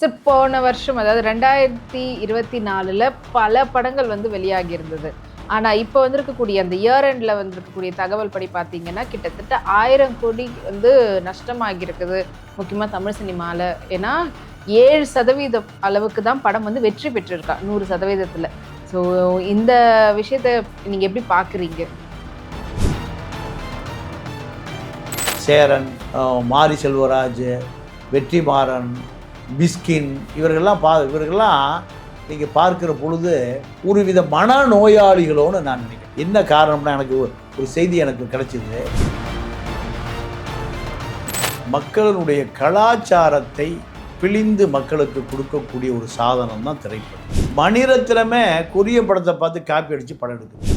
So போன வருஷம் அதாவது ரெண்டாயிரத்தி இருபத்தி நாலில் பல படங்கள் வந்து வெளியாகி இருந்தது ஆனால் இப்போ வந்திருக்கக்கூடிய அந்த இயர் எண்டில் வந்திருக்கக்கூடிய தகவல் படி பார்த்தீங்கன்னா கிட்டத்தட்ட ஆயிரம் கோடி வந்து நஷ்டமாகி இருக்குது முக்கியமாக தமிழ் சினிமாவில் ஏன்னா ஏழு சதவீதம் அளவுக்கு தான் படம் வந்து வெற்றி பெற்றிருக்கா. நூறு சதவீதத்தில். ஸோ இந்த விஷயத்தை நீங்கள் எப்படி பார்க்குறீங்க? சேரன் மாரி செல்வராஜ் வெற்றிமாறன் பிஸ்கின் இவர்கள்லாம் பா இவர்கள்லாம் நீங்கள் பார்க்கிற பொழுது ஒரு வித மனநோயாளிகளோன்னு நான் நினைக்கிறேன். என்ன காரணம்னா எனக்கு ஒரு ஒரு செய்தி எனக்கு கிடைச்சிது. மக்களுடைய கலாச்சாரத்தை பிழிந்து மக்களுக்கு கொடுக்கக்கூடிய ஒரு சாதனம் தான் திரைப்படம். மணிரத்னமே கொரிய படத்தை பார்த்து காப்பி அடித்து படம் எடுக்குது.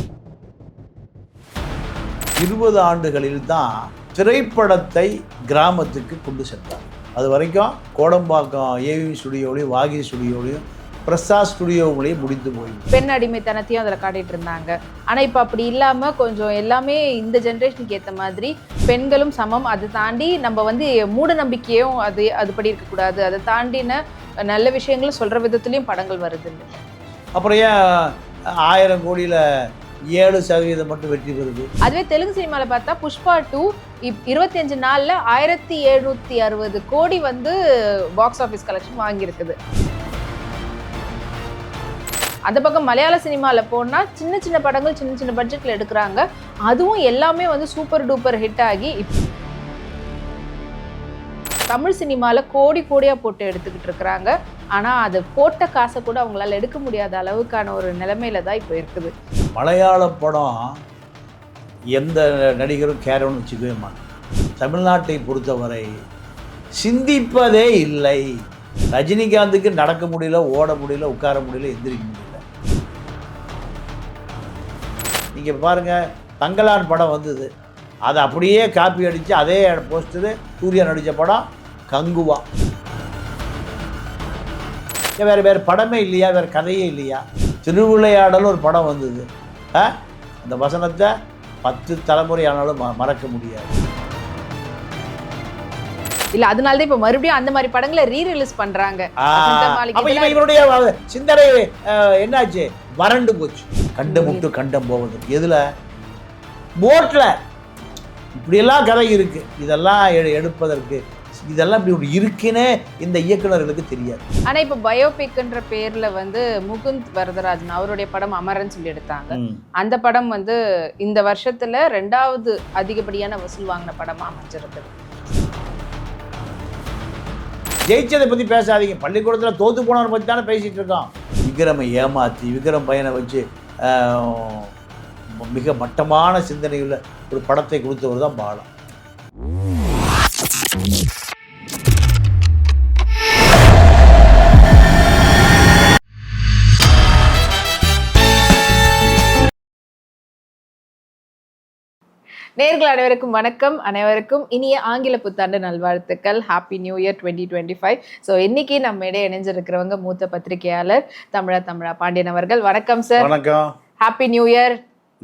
இருபது ஆண்டுகளில் தான் திரைப்படத்தை கிராமத்துக்கு கொண்டு சென்றார் அது வரைக்கும் கோடம்பாக்கம் ஏவி ஸ்டுடியோலையும் வாகி ஸ்டுடியோலையும் பிரசாத் ஸ்டுடியோவிலையும் முடிந்து போயிடும் பெண் அடிமைத்தனத்தையும் அதில் காட்டிட்டு இருந்தாங்க. ஆனால் இப்போ அப்படி இல்லாமல் கொஞ்சம் எல்லாமே இந்த ஜென்ரேஷனுக்கு ஏற்ற மாதிரி பெண்களும் சமம். அதை தாண்டி நம்ம வந்து மூட நம்பிக்கையும் அது அதுபடி இருக்கக்கூடாது அதை தாண்டின நல்ல விஷயங்களும் சொல்கிற விதத்துலேயும் படங்கள் வருது. அப்புறம் ஏன் ஆயிரம் கோடியில் ஏழு சதவீதம் மட்டும் வெற்றி பெறுது. அதுவே தெலுங்கு சினிமாவில் பார்த்தா புஷ்பா டூ இப் இருபத்தஞ்சு நாளில் ஆயிரத்தி எழுநூற்றி அறுபது கோடி வந்து பாக்ஸ் ஆஃபீஸ் கலெக்ஷன் வாங்கியிருக்குது. அந்த பக்கம் மலையாள சினிமாவில் போனால் சின்ன சின்ன படங்கள் சின்ன சின்ன பட்ஜெட்டில் எடுக்கிறாங்க. அதுவும் எல்லாமே வந்து சூப்பர் டூப்பர் ஹிட் ஆகி தமிழ் சினிமாவில் கோடி கோடியாக போட்டு எடுத்துக்கிட்டு இருக்கிறாங்க. ஆனால் அது போட்ட காசை கூட அவங்களால எடுக்க முடியாத அளவுக்கான ஒரு நிலைமையில தான் இப்போ இருக்குது. மலையாள படம் எந்த நடிகரும் கேரன்னு வச்சுக்கவே மாட்டாங்க. தமிழ்நாட்டை பொறுத்தவரை சிந்திப்பதே இல்லை. ரஜினிகாந்துக்கு நடக்க முடியல ஓட முடியல உட்கார முடியல எந்திரிக்க முடியல. நீங்கள் பாருங்கள் தங்கலான் படம் வந்தது. அதை அப்படியே காப்பி அடித்து அதே போஸ்டரு சூர்யா நடித்த படம் கங்குவா. வேறு வேறு படமே இல்லையா வேறு கதையே இல்லையா? திருவிளையாடல் ஒரு படம் வந்தது. அந்த வசனத்தை பத்து தலைமுறை ஆனாலும் மறக்க முடியாது. இல்ல அதனால தான் இப்ப மறுபடியும் அந்த மாதிரி படங்களை ரீ ரிலீஸ் பண்றாங்க வ- சிந்தனை என்னாச்சு? வறண்டு போச்சு. கண்டம் முட்டு கண்டம் போவது எதுல? போட்ல இப்படியெல்லாம் கதை இருக்கு. இதெல்லாம் எடு- எடுப்பதற்கு இதெல்லாம் இப்படி ஒன்று இருக்குன்னே இந்த இயக்குனர்களுக்கு தெரியாது. ஆனா இப்ப பயோபிக்ன்ற பேர்ல வந்து முகுந்த் வரதராஜன் அவருடைய படம் அமரன் சொல்லி எடுத்தாங்க. அந்த படம் வந்து இந்த வருஷத்துல ரெண்டாவது அதிகப்படியான வசூல் வாங்கின படமா அமைஞ்சிருந்தது ஜெயிச்சதை பற்றி பேசாதீங்க. பள்ளிக்கூடத்தில் தோத்து போனவனை பற்றி தானே பேசிகிட்டு இருக்கோம். விக்ரமை ஏமாற்றி விக்ரம் பையனை வச்சு மிக மட்டமான சிந்தனையுள்ள ஒரு படத்தை கொடுத்தவர் தான் பாலா. நேர்கள் அனைவருக்கும் வணக்கம். அனைவருக்கும் இனிய ஆங்கில புத்தாண்டு நல்வாழ்த்துக்கள். Happy new year twenty twenty five so இன்னைக்கு நம்ம இடையே இணைஞ்சிருக்கிறவங்க மூத்த பத்திரிகையாளர் தமிழா தமிழா பாண்டியன் அவர்கள். வணக்கம் சார் வணக்கம். ஹாப்பி நியூ இயர்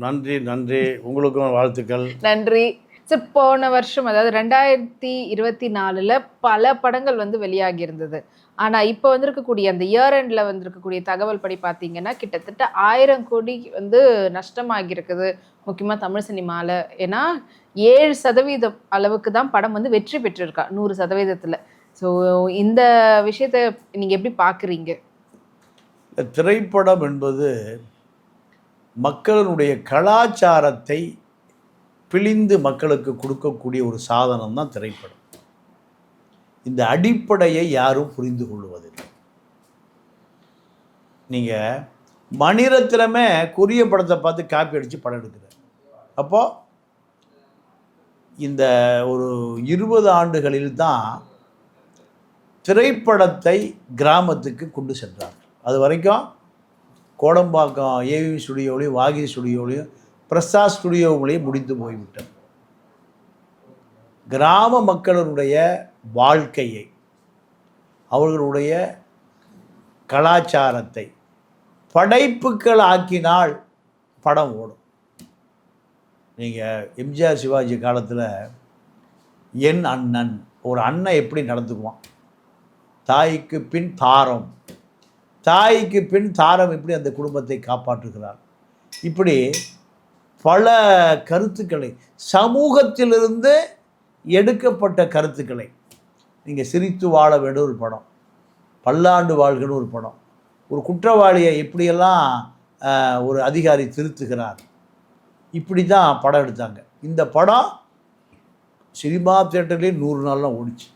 நன்றி நன்றி. உங்களுக்கும் வாழ்த்துக்கள். நன்றி. சார் போன வருஷம் அதாவது ரெண்டாயிரத்தி இருபத்தி நாலில் பல படங்கள் வந்து வெளியாகி இருந்தது. ஆனால் இப்போ வந்திருக்கக்கூடிய அந்த இயர் எண்டில் வந்திருக்கக்கூடிய தகவல் படி பார்த்தீங்கன்னா கிட்டத்தட்ட ஆயிரம் கோடி வந்து நஷ்டமாகி இருக்குது முக்கியமாக தமிழ் சினிமாவில் ஏன்னா ஏழு சதவீதம் அளவுக்கு தான் படம் வந்து வெற்றி பெற்றிருக்கா. நூறு சதவீதத்தில். ஸோ இந்த விஷயத்தை நீங்கள் எப்படி பார்க்குறீங்க இந்த திரைப்படம் என்பது மக்களுடைய கலாச்சாரத்தை பிழிந்து மக்களுக்கு கொடுக்கக்கூடிய ஒரு சாதனம் தான் திரைப்படம். இந்த அடிப்படையை யாரும் புரிந்து கொள்வதில்லை. நீங்கள் மணிரத்னமே கொரிய படத்தை பார்த்து காப்பி அடித்து படம் எடுக்கிறார். அப்போ இந்த ஒரு இருபது ஆண்டுகளில் தான் திரைப்படத்தை கிராமத்துக்கு கொண்டு சென்றார். அது வரைக்கும் கோடம்பாக்கம் ஏவி ஸ்டுடியோலையும் வாகி ஸ்டுடியோலையும் பிரசாத் ஸ்டுடியோவிலையும் முடிந்து போய்விட்டது. கிராம மக்களுடைய வாழ்க்கையை அவர்களுடைய கலாச்சாரத்தை படைப்புகள் ஆக்கினால் படம் ஓடும். நீங்கள் எம்ஜிஆர் சிவாஜி காலத்தில் என் அண்ணன் ஒரு அண்ணன் எப்படி நடந்துக்குவான்? தாய்க்கு பின் தாரம். தாய்க்கு பின் தாரம் எப்படி அந்த குடும்பத்தை காப்பாற்றுகிறார்? இப்படி பல கருத்துக்களை சமூகத்திலிருந்து எடுக்கப்பட்ட கருத்துக்களை. நீங்கள் சிரித்து வாழ வேண்டும் ஒரு படம். பல்லாண்டு வாழ்கன்னு ஒரு படம். ஒரு குற்றவாளியை எப்படியெல்லாம் ஒரு அதிகாரி திருத்துகிறார். இப்படி தான் படம் எடுத்தாங்க. இந்த படம் சினிமா தியேட்டர்லேயே நூறு நாள்லாம் ஓடிச்சு.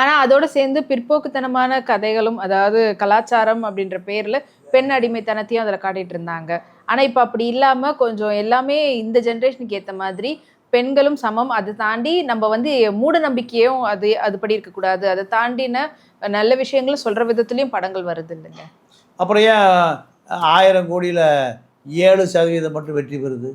ஆனால் அதோட சேர்ந்து பிற்போக்குத்தனமான கதைகளும் அதாவது கலாச்சாரம் அப்படின்ற பேரில் பெண் அடிமைத்தனத்தையும் அதில் காட்டிகிட்டு இருந்தாங்க. ஆனால் இப்போ அப்படி இல்லாமல் கொஞ்சம் எல்லாமே இந்த ஜென்ரேஷனுக்கு ஏற்ற மாதிரி பெண்களும் சமம். அதை தாண்டி நம்ம வந்து மூட நம்பிக்கையும் அது அதுபடி இருக்கக்கூடாது அதை தாண்டின நல்ல விஷயங்களும் சொல்ற விதத்துலயும் படங்கள் வருது இல்லைங்க. அப்புறம் ஏன் ஆயிரம் கோடியில் ஏழு சதவீதம் மட்டும் வெற்றி பெறுது?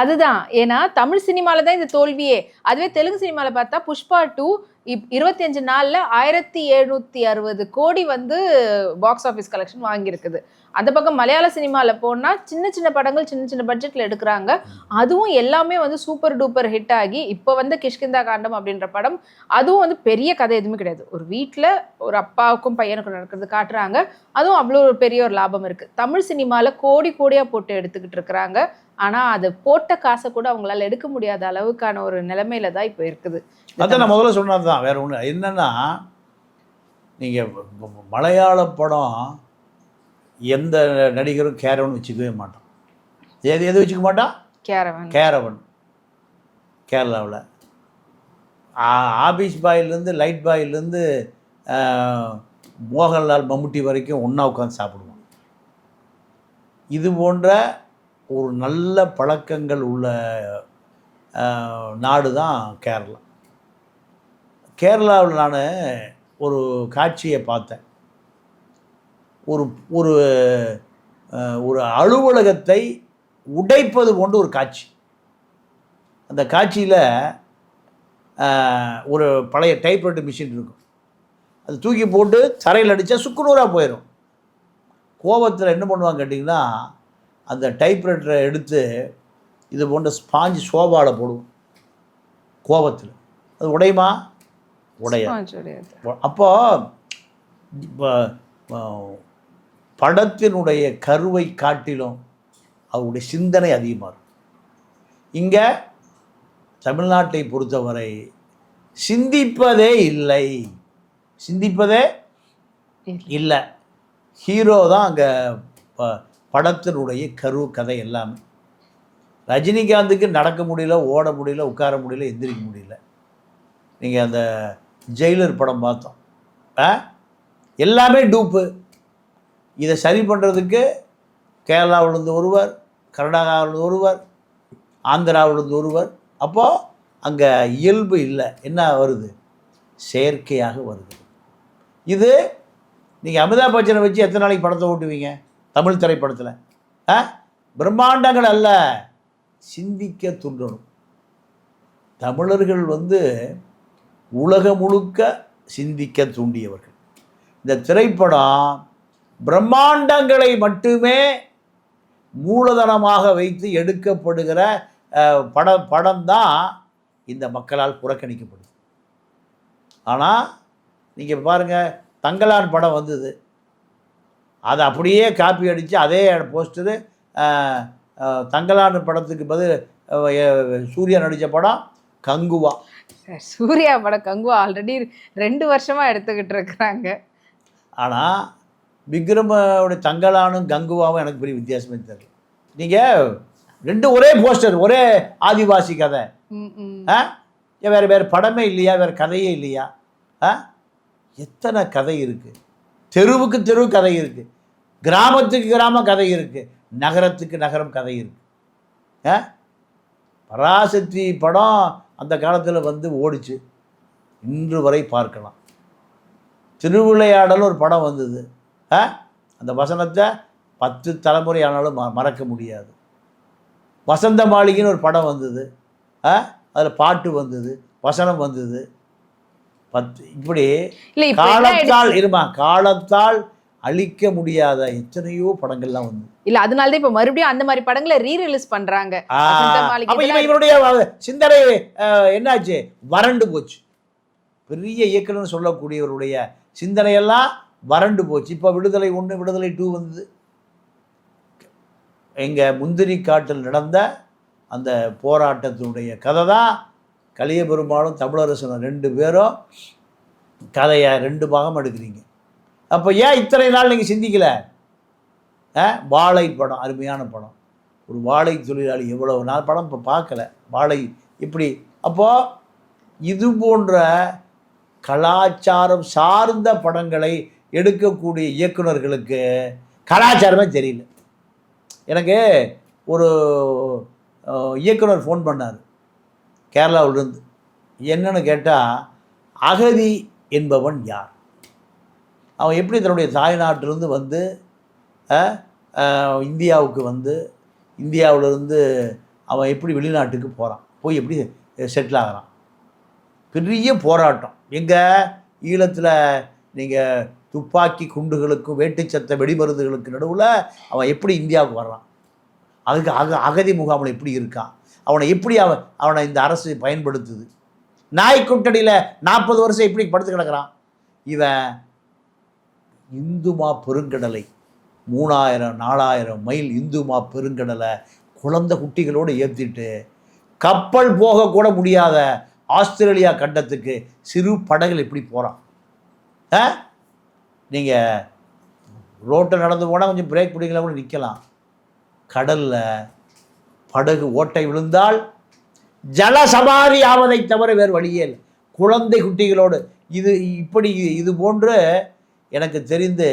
அதுதான். ஏன்னா தமிழ் சினிமால தான் இந்த தோல்வியே. அதுவே தெலுங்கு சினிமால பார்த்தா புஷ்பா டூ இப் இருபத்தஞ்சு நாளில் ஆயிரத்தி எழுநூற்றி அறுபது கோடி வந்து பாக்ஸ் ஆஃபீஸ் கலெக்ஷன் வாங்கியிருக்குது. அந்த பக்கம் மலையாள சினிமாவில் போனால் சின்ன சின்ன படங்கள் சின்ன சின்ன பட்ஜெட்டில் எடுக்கிறாங்க. அதுவும் எல்லாமே வந்து சூப்பர் டூப்பர் ஹிட் ஆகி இப்போ வந்து கிஷ்கிந்தா காண்டம் அப்படின்ற படம் அதுவும் வந்து பெரிய கதை எதுவுமே கிடையாது. ஒரு வீட்டில் ஒரு அப்பாவுக்கும் பையனுக்கும் நடக்கிறது காட்டுறாங்க. அதுவும் அவ்வளோ ஒரு பெரிய ஒரு லாபம் இருக்குது தமிழ் சினிமாவில் கோடி கோடியாக போட்டு எடுத்துக்கிட்டு இருக்கிறாங்க. ஆனா அது போட்ட காசை கூட அவங்களால எடுக்க முடியாத அளவுக்கான ஒரு நிலைமையில தான் இப்போ இருக்குது. அதான் நான் முதல்ல சொன்னது தான் வேற ஒன்று என்னன்னா நீங்கள் மலையாள படம் எந்த நடிகரும் கேரவன் வச்சுக்கவே மாட்டான். எது எது வச்சுக்க மாட்டான்? கேரவன் கேரவன் கேரளாவில். ஆபீஸ் பாயிலேருந்து லைட் பாயிலேருந்து மோகன்லால் மம்முட்டி வரைக்கும் ஒன்றா உட்காந்து சாப்பிடுவோம் இது போன்ற ஒரு நல்ல பழக்கங்கள் உள்ள நாடு தான் கேரளா. கேரளாவில் நான் ஒரு காட்சியை பார்த்தேன். ஒரு ஒரு ஒரு அலுவலகத்தை உடைப்பது போன்ற ஒரு காட்சி. அந்த காட்சியில் ஒரு பழைய டைப்ரைட்டர் மிஷின் இருக்கும். அது தூக்கி போட்டு தரையில் அடித்தா சுக்குநூறாக போயிடும் கோபத்தில் என்ன பண்ணுவாங்க கேட்டிங்கன்னா அந்த டைப்ரைட்டரை எடுத்து இது போன்ற ஸ்பாஞ்சு சோபாவில் போடுவோம் கோபத்தில் அது உடையுமா? உடைய கிடையாது. அப்போ இப்போ படத்தினுடைய கருவை காட்டிலும் அவருடைய சிந்தனை அதிகமாக இருக்கும். இங்கே தமிழ்நாட்டை பொறுத்தவரை சிந்திப்பதே இல்லை. சிந்திப்பதே இல்லை. ஹீரோ தான் அங்கே படத்தினுடைய கரு கதை எல்லாமே ரஜினிகாந்துக்கு நடக்க முடியல ஓட முடியல உட்கார முடியல எந்திரிக்க முடியல. நீங்கள் அந்த ஜெயிலர் படம் பார்த்தோம். ஆ? எல்லாமே டூப்பு. இதை சரி பண்ணுறதுக்கு கேரளாவிலிருந்து ஒருவர் கர்நாடகாவிலிருந்து ஒருவர் ஆந்திராவிலிருந்து ஒருவர். அப்போது அங்கே இயல்பு இல்லை. என்ன வருது? செயற்கையாக வருது. இது நீங்கள் அமிதாப் பச்சனை வச்சு எத்தனை நாளைக்கு படத்தை ஓட்டுவீங்க? தமிழ் திரைப்படத்தில். ஆ? பிரம்மாண்டங்கள் அல்ல. சிந்திக்க தூண்டணும் தமிழர்கள் வந்து உலகம் முழுக்க சிந்திக்க தூண்டியவர்கள். இந்த திரைப்படம் பிரம்மாண்டங்களை மட்டுமே மூலதனமாக வைத்து எடுக்கப்படுகிற பட படம் தான் இந்த மக்களால் புறக்கணிக்கப்படுது. ஆனால் நீங்கள் பாருங்கள் தங்கலான் படம் வந்தது. அதை அப்படியே காப்பி அடித்து அதே போஸ்டரு தங்கலான் படத்துக்கு பதில் சூர்யா நடித்த படம் கங்குவா. சார், சூர்யா படம் கங்குவா ஆல்ரெடி ரெண்டு வருஷமா எடுத்துக்கிட்டு இருக்கிறாங்க. ஆனால் விக்ரமோட தங்கலானும் கங்குவாவும் எனக்கு பெரிய வித்தியாசமே தெரியல. நீங்கள் ரெண்டும் ஒரே போஸ்டர் ஒரே ஆதிவாசி கதை. ஆ? வேறு வேறு படமே இல்லையா? வேறு கதையே இல்லையா? ஆ? எத்தனை கதை இருக்குது தெருவுக்கு தெரு கதை இருக்குது கிராமத்துக்கு கிராம கதை இருக்குது நகரத்துக்கு நகரம் கதை இருக்குது பராசக்தி படம் அந்த காலத்தில் வந்து ஓடிச்சு. இன்று வரை பார்க்கலாம். திருவிளையாடல் ஒரு படம் வந்தது. அந்த வசனத்தை பத்து தலைமுறை ஆனாலும் மறக்க முடியாது. வசந்த மாளிகைன்னு ஒரு படம் வந்தது. அதில் பாட்டு வந்தது வசனம் வந்தது. பத்து இப்படி? காலத்தால் இருமா காலத்தால் அழிக்க முடியாத எத்தனையோ படங்கள்லாம் வந்து. இல்ல அதனால தான் இப்ப மறுபடியும் அந்த மாதிரி படங்களை ரீ ரிலீஸ் பண்றாங்க வ- சிந்தனை என்னாச்சு? வறண்டு போச்சு. பெரிய இயக்குனர் சொல்லக்கூடியவருடைய சிந்தனையெல்லாம் வறண்டு போச்சு. இப்போ விடுதலை ஒன்று விடுதலை டூ வந்தது. எங்கள் முந்திரி காட்டில் நடந்த அந்த போராட்டத்தினுடைய கதை தான் கலிய பெருமாளும் தமிழரசனும் ரெண்டு பேரும் கதையை ரெண்டு பாகம் எடுக்கிறீங்க. அப்போ ஏன் இத்தனை நாள் நீங்கள் சிந்திக்கல? ஆ? வாழை படம் அருமையான படம். ஒரு வாழை தொழிலாளி எவ்வளவு நாள் படம் இப்போ பார்க்கல வாழை இப்படி. அப்போது இது போன்ற கலாச்சாரம் சார்ந்த படங்களை எடுக்கக்கூடிய இயக்குனர்களுக்கு கலாச்சாரமே தெரியல. எனக்கு ஒரு இயக்குனர் ஃபோன் பண்ணார். கேரளாவிலிருந்து. என்னன்னு கேட்டால் அகதி என்பவன் யார்? அவன் எப்படி தன்னுடைய தாய்நாட்டிலிருந்து வந்து இந்தியாவுக்கு வந்து இந்தியாவிலிருந்து அவன் எப்படி வெளிநாட்டுக்கு போகிறான் போய் எப்படி செட்டில் ஆகிறான்? பெரிய போராட்டம். எங்கள் ஈழத்தில் நீங்கள் துப்பாக்கி குண்டுகளுக்கும் வேட்டுச்சத்த வெடிமருந்துகளுக்கு நடுவில் அவன் எப்படி இந்தியாவுக்கு வர்றான்? அதுக்கு அக அகதி முகாமில் எப்படி இருக்கான்? அவனை எப்படி அவன் அவனை இந்த அரசு பயன்படுத்துது? நாய்க்குட்டடியில் நாற்பது வருஷம் எப்படி படுத்து கிடக்குறான்? இவன் இந்துமா பெருங்கடலை. மூணாயிரம் நாலாயிரம் மைல் இந்துமா பெருங்கடலை குழந்தை குட்டிகளோடு ஏற்றிட்டு கப்பல் போகக்கூட முடியாத ஆஸ்திரேலியா கண்டத்துக்கு சிறு படகுகள் எப்படி போகிறான் ஆ? நீங்கள் ரோட்டில் நடந்து போனால் கொஞ்சம் பிரேக் பிடிக்கல கூட நிற்கலாம் கடலில் படகு ஓட்டை விழுந்தால் ஜலசமாரி ஆவதை தவிர வேறு வழியே இல்லை. குழந்தை குட்டிகளோடு இது இப்படி இது போன்று எனக்கு தெரிந்து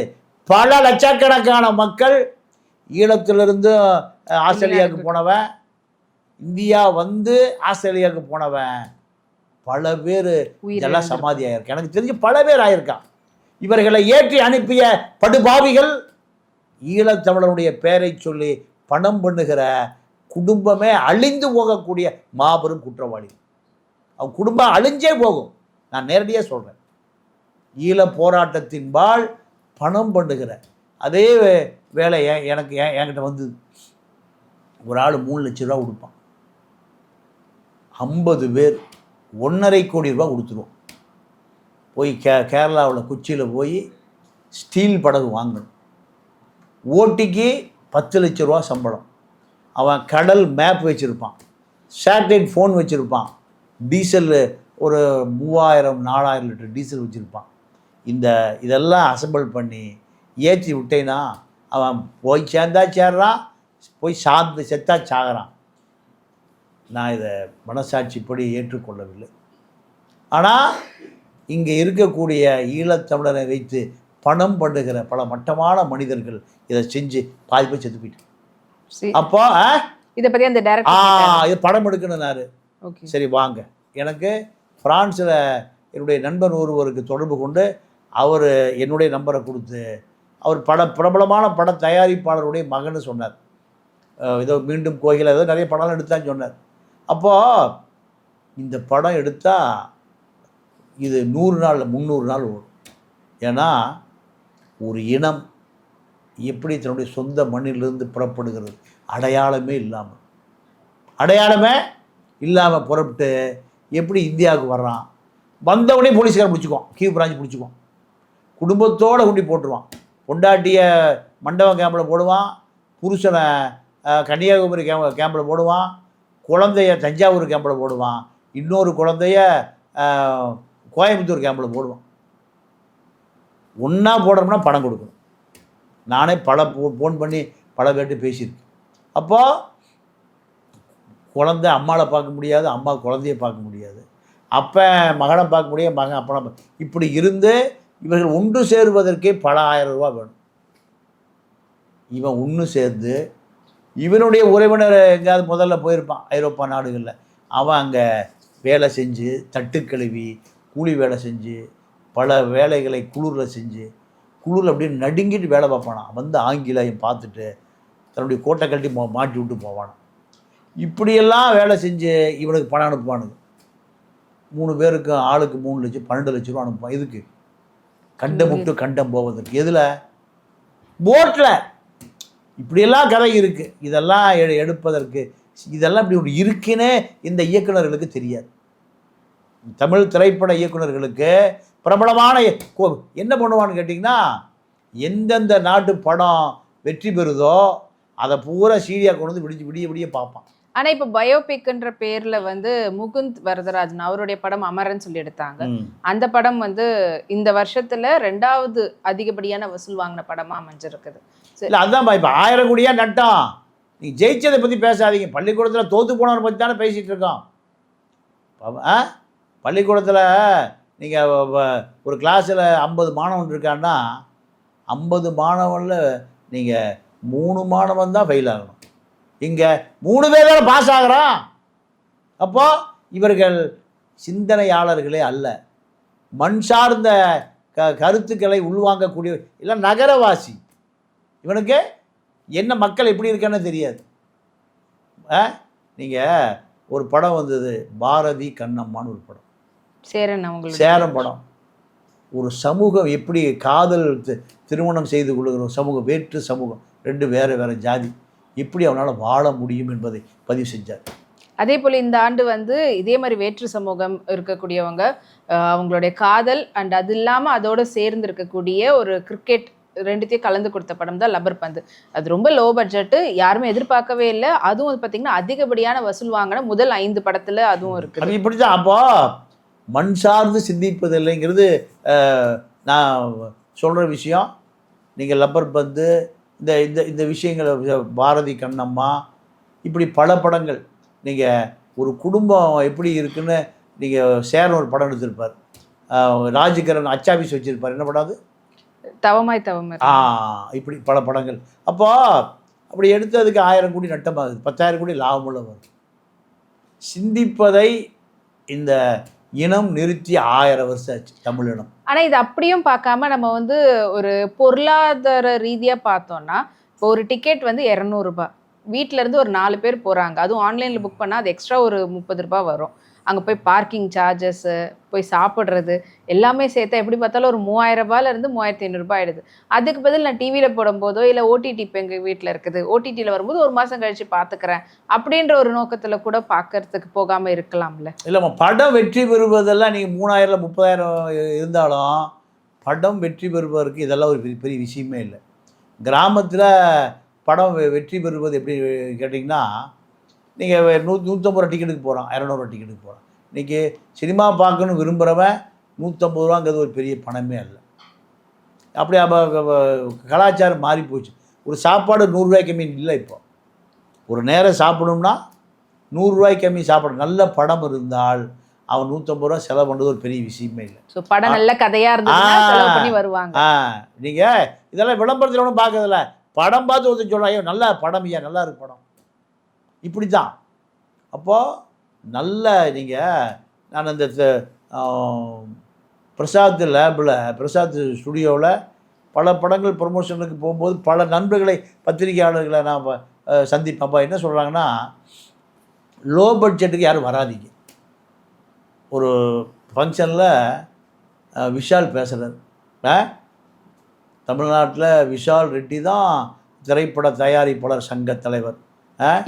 பல லட்சக்கணக்கான மக்கள் ஈழத்திலிருந்து ஆஸ்திரேலியாவுக்கு போனவன் இந்தியா வந்து ஆஸ்திரேலியாவுக்கு போனவன். பல பேர் ஜல சமாதி ஆயிருக்கான். எனக்கு தெரிஞ்சு பல பேர் ஆயிருக்கான். இவர்களை ஏற்றி அனுப்பிய படுபாவிகள் ஈழத்தமிழருடைய பெயரை சொல்லி பணம் பண்ணுகிற குடும்பமே அழிந்து போகக்கூடிய மாபெரும் குற்றவாளி. அவன் குடும்பம் அழிஞ்சே போகும். நான் நேரடியாக சொல்கிறேன் ஈழ போராட்டத்தின்பால் பணம் பண்ணுகிற. அதே வேலை எனக்கு என்கிட்ட வந்து ஒரு ஆள் மூணு லட்ச ரூபா கொடுப்பான். ஐம்பது பேர் ஒன்றரை கோடி ரூபா கொடுத்துருவோம். போய் கே கேரளாவில் கொச்சியில் போய் ஸ்டீல் படகு வாங்கணும். ஓட்டிக்கு பத்து லட்ச ரூபா சம்பளம். அவன் கடல் மேப் வச்சுருப்பான். சேட்டலைட் ஃபோன் வச்சுருப்பான். டீசல் ஒரு மூவாயிரம் நாலாயிரம் லிட்டர் டீசல் வச்சுருப்பான். இந்த இதெல்லாம் அசெம்பிள் பண்ணி ஏற்றி விட்டேன்னா அவன் போய் சேர்ந்தா சேர்றான் போய் சாந்து செத்தா சாகுறான். நான் இதை மனசாட்சிப்படி ஏற்றுக்கொள்ளவில்லை. ஆனால் இங்கே இருக்கக்கூடிய ஈழத்தமிழரை வைத்து பணம் பண்ணுகிற பல மட்டமான மனிதர்கள் இதை செஞ்சு பாதி போய் செத்து போயிட்டு சரி. அப்போ இத பத்தி அந்த இது படம் எடுக்கணும்னாரு சரி வாங்க. எனக்கு ஃப்ரான்ஸில் என்னுடைய நண்பர் ஒருவருக்கு தொடர்பு கொண்டு அவர் என்னுடைய நம்பரை கொடுத்து அவர் பட பிரபலமான பட தயாரிப்பாளருடைய மகன்னு சொன்னார். ஏதோ மீண்டும் கோயில் ஏதோ நிறைய படம்லாம் எடுத்தான்னு சொன்னார். அப்போது இந்த படம் எடுத்தால் இது நூறு நாள் முந்நூறு நாள் ஓடும். ஏன்னா ஒரு இனம் எப்படி தன்னுடைய சொந்த மண்ணிலிருந்து புறப்படுகிறது? அடையாளமே இல்லாமல். அடையாளமே இல்லாமல் புறப்பட்டு எப்படி இந்தியாவுக்கு வர்றான்? வந்தவனே போலீஸ்காரன் பிடிச்சிக்குவான். Kyiv branch பிடிச்சிக்குவான். குடும்பத்தோடு குண்டி போட்டுருவான். பொண்டாட்டிய மண்டபம் கேம்பில் போடுவான் புருஷனை கன்னியாகுமரி கேம் கேம்பில் போடுவான் குழந்தைய தஞ்சாவூர் கேம்பில் போடுவான் இன்னொரு குழந்தைய கோயம்புத்தூர் கேம்பில் போடுவான். ஒன்றா போடுறோம்னா பணம் கொடுக்கணும். நானே பல ஃபோன் பண்ணி பல பேர்ட்டு பேசியிருக்கேன். அப்போது குழந்தை அம்மாவை பார்க்க முடியாது அம்மா குழந்தைய பார்க்க முடியாது. அப்போ மகனை பார்க்க முடியாது மகன் அப்பனை இப்படி இருந்து இவர்கள் ஒன்று சேருவதற்கே பல ஆயிரம் ரூபா வேணும். இவன் ஒன்று சேர்ந்து இவனுடைய உறவினர் எங்கேயாவது முதல்ல போயிருப்பான் ஐரோப்பா நாடுகளில். அவன் அங்கே வேலை செஞ்சு தட்டு கழுவி கூலி வேலை செஞ்சு பல வேலைகளை குளிரில் செஞ்சு குளிரில் அப்படியே நடுங்கிட்டு வேலை பார்ப்பானான் வந்து ஆங்கிலம் பார்த்துட்டு தன்னுடைய கோட்டை கட்டி மா மாட்டி விட்டு போவானான் இப்படியெல்லாம் வேலை செஞ்சு இவனுக்கு பணம் அனுப்புவானுங்க. மூணு பேருக்கு ஆளுக்கு மூணு லட்சம் பன்னெண்டு லட்ச ரூபா அனுப்புவான். இதுக்கு கண்டம் விட்டு கண்டம் போவதற்கு. எதில்? போட்டில் இப்படியெல்லாம் கதை இருக்குது இதெல்லாம் எடு எடுப்பதற்கு. இதெல்லாம் இப்படி ஒன்று இருக்குன்னே இந்த இயக்குனர்களுக்கு தெரியாது. தமிழ் திரைப்பட இயக்குனர்களுக்கு பிரபலமான என்ன பண்ணுவான்னு கேட்டிங்கன்னா எந்தெந்த நாட்டு படம் வெற்றி பெறுதோ அதை பூரா சீடியாக கொண்டு வந்து விடிச்சு விடிய விடிய பார்ப்பான். ஆனா இப்ப பயோபிக்ன்ற பேர்ல வந்து முகுந்த் வரதராஜன் அவருடைய படம் அமரன் சொல்லி எடுத்தாங்க. அந்த படம் வந்து இந்த வருஷத்துல ரெண்டாவது அதிகப்படியான வசூல் வாங்கின படமா அமைஞ்சிருக்குது. இல்லை அதுதான்ப்பா இப்போ ஆயிரம் கோடியாக நட்டம் நீ ஜெயிச்சதை பற்றி பேசாதீங்க. பள்ளிக்கூடத்தில் தோற்று போனவரை பற்றி தானே பேசிகிட்டு இருக்கோம் பள்ளிக்கூடத்தில் நீங்கள் ஒரு கிளாஸில் ஐம்பது மாணவன் இருக்கான்னா ஐம்பது மாணவனில் நீங்கள் மூணு மாணவன் தான் ஃபெயில் ஆகணும். இங்கே மூணு பேர் தானே பாஸ் ஆகுறான். அப்போ இவர்கள் சிந்தனையாளர்களே அல்ல. மண் சார்ந்த க கருத்துக்களை உள்வாங்கக்கூடிய இல்லை நகரவாசி. இவனுக்கு என்ன மக்கள் எப்படி இருக்கான்னு தெரியாது. நீங்கள் ஒரு படம் வந்தது பாரதி கண்ணம்மான்னு ஒரு படம். சேரன் அவங்களுக்கு சேரம் படம். ஒரு சமூகம் எப்படி காதல் திருமணம் செய்து கொள்கிற சமூகம் வேற்று சமூகம் ரெண்டு வேறு வேறு ஜாதி. எப்படி அவனால் வாழ முடியும் என்பதை பதிவு செஞ்சார். அதே போல இந்த ஆண்டு வந்து இதே மாதிரி வேற்று சமூகம் இருக்கக்கூடியவங்க அவங்களுடைய காதல் அண்ட் அது இல்லாம அதோட சேர்ந்து இருக்கக்கூடிய ஒரு கிரிக்கெட் ரெண்டுத்தையும் கலந்து கொடுத்த படம் தான் லப்பர் பந்து. அது ரொம்ப லோ பட்ஜெட்டு யாருமே எதிர்பார்க்கவே இல்லை. அதுவும் பார்த்தீங்கன்னா அதிகப்படியான வசூல் வாங்கின முதல் ஐந்து படத்துல அதுவும் இருக்குது. அது இப்படி தான். அப்போ மண் சார்ந்து சிந்திப்பதில்லைங்கிறது அஹ், நான் சொல்கிற விஷயம். நீங்கள் லப்பர் பந்து இந்த இந்த இந்த விஷயங்களை பாரதி கண்ணம்மா இப்படி பல படங்கள். நீங்கள் ஒரு குடும்பம் எப்படி இருக்குன்னு நீங்கள் சேரன் ஒரு படம் எடுத்திருப்பார். ராஜ்கிரண் அச்சாபீஸ் வச்சுருப்பார். என்ன படம் அது? தவமாய் தவம். ஆ இப்படி பல படங்கள். அப்போ அப்படி எடுத்ததுக்கு ஆயிரம் கோடி நட்டமாகுது. பத்தாயிரம் கோடி லாபமுள்ள வரும். சிந்திப்பதை இந்த இனம் நிறுத்தி ஆயிரம் வருஷம் ஆச்சு தமிழ் இனம். ஆனா இது அப்படியும் பார்க்காம நம்ம வந்து ஒரு பொருளாதார ரீதியா பார்த்தோம்னா இப்போ ஒரு டிக்கெட் வந்து இரநூறுபா வீட்ல இருந்து ஒரு நாலு பேர் போறாங்க. அதுவும் ஆன்லைன்ல புக் பண்ணா அது எக்ஸ்ட்ரா ஒரு முப்பது ரூபாய் வரும். அங்கே போய் பார்க்கிங் சார்ஜஸ்ஸு போய் சாப்பிட்றது எல்லாமே சேர்த்தா எப்படி பார்த்தாலும் ஒரு மூவாயிரம் மூவாயிரத்தி ஐநூறுரூபா ஆயிடுது. அதுக்கு பதில் நான் டிவியில் போடும்போதோ இல்லை ஓடிடி இப்போ எங்கள் வீட்டில் இருக்குது. ஓடிடியில் வரும்போது ஒரு மாதம் கழிச்சு பார்த்துக்கிறேன் அப்படின்ற ஒரு நோக்கத்தில் கூட பார்க்கறதுக்கு போகாமல் இருக்கலாம்ல. இல்லைம்மா படம் வெற்றி பெறுவதெல்லாம் நீங்கள் மூணாயிரம் முப்பதாயிரம் இருந்தாலும் படம் வெற்றி பெறுவதற்கு இதெல்லாம் ஒரு பெரிய பெரிய விஷயமே இல்லை. கிராமத்தில் படம் வெ- வெற்றி பெறுவது எப்படி கேட்டிங்கன்னா நீங்கள் நூ நூற்றம்பது ரூபா டிக்கெட்டுக்கு போகிறான் இரநூறுவா டிக்கெட்டுக்கு போகிறான் இன்றைக்கி சினிமா பார்க்கணும் விரும்புகிறவன் நூற்றம்பது ரூபாங்கிறது ஒரு பெரிய பணமே அல்ல. அப்படி அப்ப கலாச்சாரம் மாறி போச்சு. ஒரு சாப்பாடு நூறுரூவாய்க்கு கம்மி இல்லை இப்போ. ஒரு நேரம் சாப்பிடணும்னா நூறுரூவாய்க்கு கம்மி சாப்பிட நல்ல படம் இருந்தால் அவன் நூற்றம்பது ரூபா செலவு பண்ணுறது ஒரு பெரிய விஷயமே இல்லை. ஸோ படம் நல்ல கதையா இருந்ததுன்னா ஆ. செலவு பண்ணி வருவாங்க. ஆ நீங்கள் இதெல்லாம் விளம்பரத்தில் ஒன்றும் பார்க்கறதில்ல. படம் பார்த்து ஒருத்தர் சொல்கிறான் ஐயோ நல்ல படம் ஐயா நல்லா இருக்கு படம். இப்படி தான் அப்போது நல்ல நீங்கள் நான் அந்த பிரசாத் லேபில் பிரசாத் ஸ்டுடியோவில் பல படங்கள் ப்ரொமோஷனுக்கு போகும்போது பல நண்பர்களை பத்திரிகையாளர்களை நான் சந்திப்பேன். அப்போ என்ன சொல்கிறாங்கன்னா லோ பட்ஜெட்டுக்கு யாரும் வராதீங்க. ஒரு ஃபங்க்ஷனில் விஷால் பேசுகிறார் தமிழ்நாட்டில் விஷால் ரெட்டி தான் திரைப்பட தயாரிப்பாளர் சங்க தலைவர்.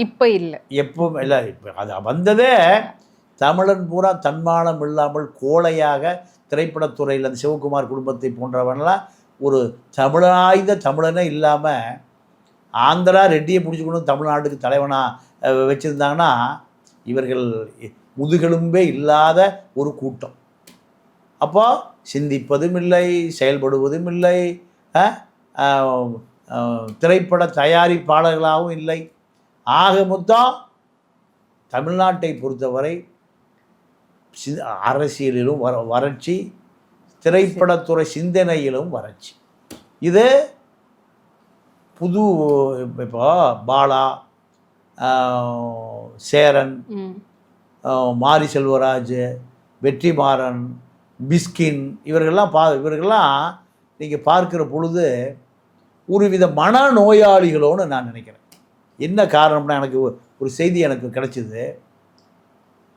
இப்ப இல்ல. எப்பவும் இல்லை. இப்போ அது வந்ததே தமிழன் பூரா தன்மானம் இல்லாமல் கோழையாக திரைப்படத்துறையில் அந்த சிவகுமார் குடும்பத்தை போன்றவன்லாம் ஒரு தமிழாய்ந்த தமிழனே இல்லாமல் ஆந்திரா ரெட்டியை பிடிச்சிக்கணும் தமிழ்நாட்டுக்கு தலைவனாக வச்சுருந்தாங்கன்னா இவர்கள் முதுகெலும்பே இல்லாத ஒரு கூட்டம். அப்போ சிந்திப்பதும் இல்லை செயல்படுவதும் இல்லை திரைப்பட தயாரிப்பாளர்களாகவும் இல்லை. ஆக மொத்தம் தமிழ்நாட்டை பொறுத்தவரை சி அரசியலிலும் வர வறட்சி திரைப்படத்துறை சிந்தனையிலும் வறட்சி. இது புது இப்போ பாலா சேரன் மாரி செல்வராஜ் வெற்றிமாறன் பிஸ்கின் இவர்கள்லாம் பா இவர்கள்லாம் நீங்கள் பார்க்கிற பொழுது ஒருவித மனநோயாளிகளோன்னு நான் நினைக்கிறேன். என்ன காரணம்னா எனக்கு ஒரு- செய்தி எனக்கு கிடைச்சிது.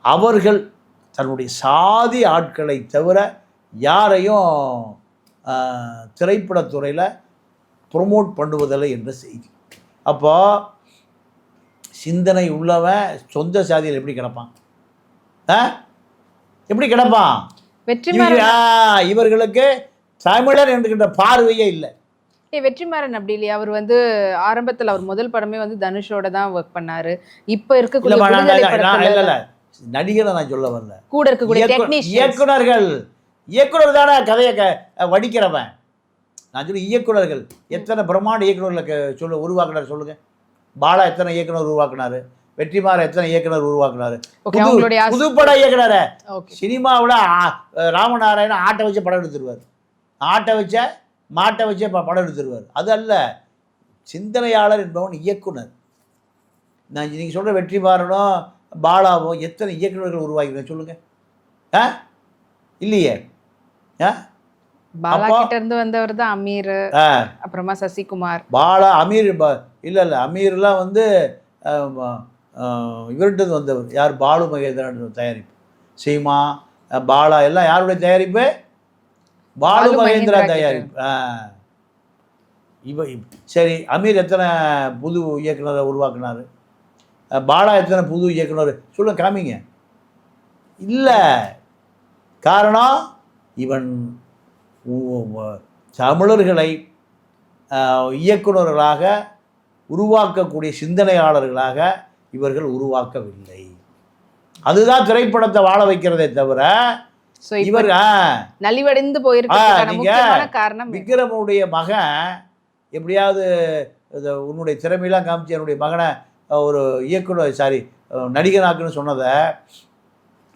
அவர்கள் தன்னுடைய சாதி ஆட்களை தவிர யாரையும் திரைப்படத்துறையில் ப்ரொமோட் பண்ணுவதில்லை என்ற செய்தி. அப்போ சிந்தனை உள்ளவன் சொந்த சாதியில் எப்படி கிடப்பான்? ஆ? எப்படி கிடப்பான்? இவர்களுக்கு தமிழர் என்கின்ற பார்வையே இல்லை. ஏய், வெற்றிமாறன் அப்படி இல்லையா? அவர் வந்து ஆரம்பத்துல அவர் முதல் படமே வந்து தனுஷோட தான் ஒர்க் பண்ணாரு. இப்ப இருக்கக்கூடிய நான் நடிகரை சொல்ல வரல. கூட இருக்கக்கூடிய இயக்குனர்கள். இயக்குனர் தானே கதையை க வடிக்கிறவன். நான் சொல்லி இயக்குனர்கள். எத்தனை பிரம்மாண்ட இயக்குனர்களை க- சொல்ல உருவாக்குனார் சொல்லுங்க. பாலா எத்தனை இயக்குனர் உருவாக்குனாரு? வெற்றிமாற எத்தனை இயக்குனர் உருவாக்குனாரு? புது இயக்குனரை. ஓகே சினிமாவில் ராமநாராயணன் ஆட்டை வச்சு படம் எடுத்துருவார். ஆட்டை வச்ச மாட்டை வச்சே ப- படம் எடுத்துருவார். அது அல்ல சிந்தனையாளர் என்பவன் இயக்குனர். நான் நீங்கள் சொல்கிற வெற்றிமாறனும் பாலாவும் எத்தனை இயக்குனர்கள் உருவாக்கிறேன் சொல்லுங்கள் ஆ? இல்லையே. ஆ? பாலா இருந்து வந்தவர் தான் அமீர் ஆ. அப்புறமா சசிகுமார். பாலா அமீர் இல்லை இல்லை அமீர்லாம் வந்து இவர்கிட்ட வந்தவர். யார்? பாலு மகேந்திரன் தயாரிப்பு. சீமா பாலா எல்லாம் யாருடைய தயாரிப்பு? பாலு மகேந்திரா தயாரிப்பு. இவ சரி அமீர் எத்தனை புது இயக்குனரை உருவாக்குனாரு? பாலா எத்தனை புது இயக்குனர்? சொல்லுங்க காமிங்க. இல்லை. காரணம் இவன் தமிழர்களை இயக்குனர்களாக உருவாக்கக்கூடிய சிந்தனையாளர்களாக இவர்கள் உருவாக்கவில்லை. அதுதான் திரைப்படத்தை வாழ வைக்கிறதே தவிர இவர்? நலிவடைந்து முக்கியமான காரணம் விக்ரமுடைய மகன் எப்படியாவது உன்னுடைய திறமையெல்லாம் காமிச்சு என்னுடைய மகனை ஒரு இயக்குனர் சாரி நடிகனாக்குன்னு சொன்னதை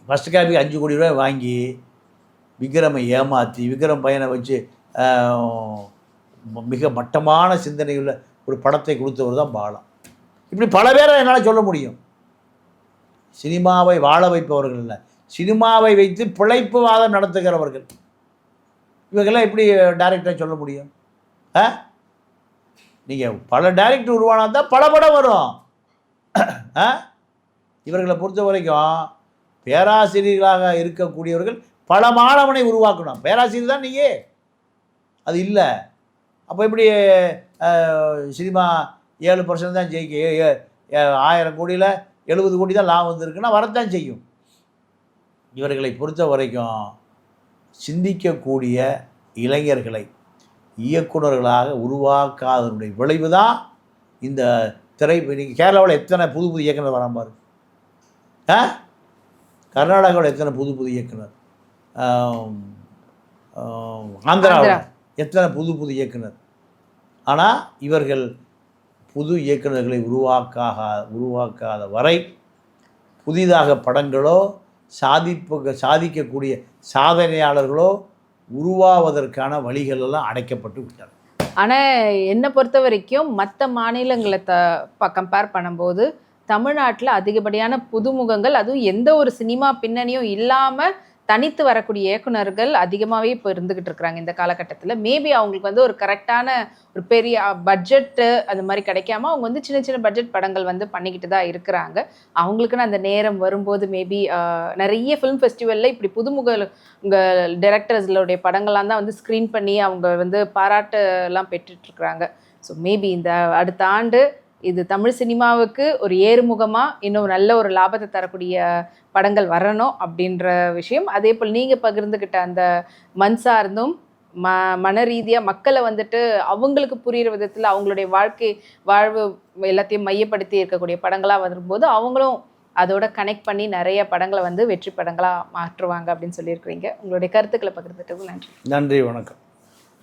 ஃபஸ்ட் காப்பி அஞ்சு கோடி ரூபாய் வாங்கி விக்ரமை ஏமாற்றி விக்ரம் பையனை வச்சு மிக மட்டமான சிந்தனையுள்ள ஒரு படத்தை கொடுத்தவர் தான் பாலா. இப்படி பல பேரை என்னால் சொல்ல முடியும். சினிமாவை வாழ வைப்பவர்கள் இல்லை. சினிமாவை வைத்து பிழைப்பு வாதம் நடத்துகிறவர்கள். இவங்கெல்லாம் எப்படி டைரக்டராக சொல்ல முடியும்? ஆ? நீங்கள் பல டைரக்டர் உருவானா தான் பல படம் வரும். ஆ? இவர்களை பொறுத்த வரைக்கும் பேராசிரியர்களாக இருக்கக்கூடியவர்கள் பல மாணவனை உருவாக்கணும். பேராசிரியர் தான் நீங்கள் அது இல்லை. அப்போ எப்படி சினிமா ஏழு பர்சன்ட் தான் ஜெயிக்க ஏ- ஆயிரம் கோடியில் எழுபது கோடி தான் லாபம் வந்துருக்குன்னா வரத்தான் செய்யும். இவர்களை பொறுத்த வரைக்கும் சிந்திக்கக்கூடிய இளைஞர்களை இயக்குனர்களாக உருவாக்காதனுடைய விளைவு தான் இந்த திரை நீங்கள் கேரளாவில் எத்தனை புது புது இயக்குனர் வராம பாரு ஆ? கர்நாடகாவில் எத்தனை புது புது இயக்குனர்? ஆந்திராவில் ஆந்திரா. எத்தனை புது புது இயக்குனர்? ஆனால் இவர்கள் புது இயக்குனர்களை உருவாக்காக உருவாக்காத வரை புதிதாக படங்களோ சாதிப்பு சாதிக்கக்கூடிய சாதனையாளர்களோ உருவாவதற்கான வழிகள் எல்லாம் அடைக்கப்பட்டு விட்டன. ஆனால் என்னை பொறுத்த வரைக்கும் மற்ற மாநிலங்களை த கம்பேர் பண்ணும்போது தமிழ்நாட்டில் அதிகப்படியான புதுமுகங்கள் அதுவும் எந்த ஒரு சினிமா பின்னணியும் இல்லாமல் தனித்து வரக்கூடிய இயக்குனர்கள் அதிகமாகவே இப்போ இருந்துகிட்டு இருக்கிறாங்க இந்த காலகட்டத்தில். மேபி அவங்களுக்கு வந்து ஒரு கரெக்டான ஒரு பெரிய பட்ஜெட்டு அது மாதிரி கிடைக்காம அவங்க வந்து சின்ன சின்ன பட்ஜெட் படங்கள் வந்து பண்ணிக்கிட்டு தான் இருக்கிறாங்க. அவங்களுக்குன்னு அந்த நேரம் வரும்போது மேபி நிறைய ஃபிலிம் ஃபெஸ்டிவலில் இப்படி புதுமுக உங்கள் டைரக்டர்ஸ்களுடைய படங்கள்லாம் தான் வந்து ஸ்க்ரீன் பண்ணி அவங்க வந்து பாராட்டுலாம் பெற்றுட்டு இருக்கிறாங்க. ஸோ மேபி இந்த அடுத்த ஆண்டு இது தமிழ் சினிமாவுக்கு ஒரு ஏறுமுகமாக இன்னும் நல்ல ஒரு லாபத்தை தரக்கூடிய படங்கள் வரணும் அப்படின்ற விஷயம். அதே போல் நீங்கள் பகிர்ந்துக்கிட்ட அந்த மண் சார்ந்தும் ம மன ரீதியாக மக்களை வந்துட்டு அவங்களுக்கு புரிகிற விதத்தில் அவங்களுடைய வாழ்க்கை வாழ்வு எல்லாத்தையும் மையப்படுத்தி இருக்கக்கூடிய படங்களாக வரும்போது அவங்களும் அதோட கனெக்ட் பண்ணி நிறைய படங்களை வந்து வெற்றி படங்களாக மாற்றுவாங்க அப்படின்னு சொல்லியிருக்கிறீங்க. உங்களுடைய கருத்துக்களை பகிர்ந்துட்டு நன்றி. நன்றி வணக்கம்.